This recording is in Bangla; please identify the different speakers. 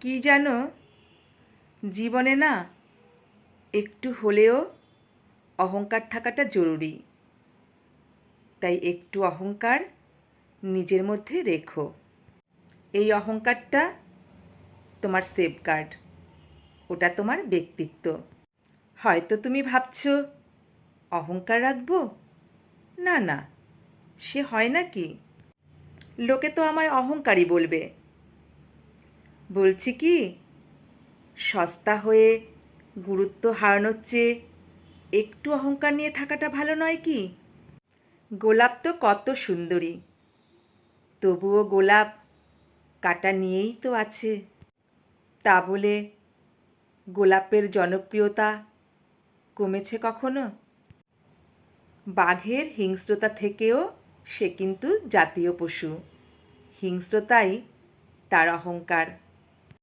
Speaker 1: কি যেন জীবনে না একটু হলেও অহংকার থাকাটা জরুরি। তাই একটু অহংকার নিজের মধ্যে রেখো। এই অহংকারটা তোমার সেফগার্ড ওটা তোমার ব্যক্তিত্ব। হয়তো তুমি ভাবছ, অহংকার রাখব? না না, সে হয় নাকি? লোকে তো আমায় অহংকারী বলবে। বলছি কি, সস্তা হয়ে গুরুত্ব হারানোর চেয়ে একটু অহংকার নিয়ে থাকাটা ভালো নয় কি? গোলাপ তো কত সুন্দরী। তবুও গোলাপ কাটা নিয়েই তো আছে। তা বলে গোলাপের জনপ্রিয়তা কমেছে কখনো? বাঘের হিংস্রতা থেকেও সে কিন্তু জাতীয় পশু। হিংস্রতাই তার অহংকার।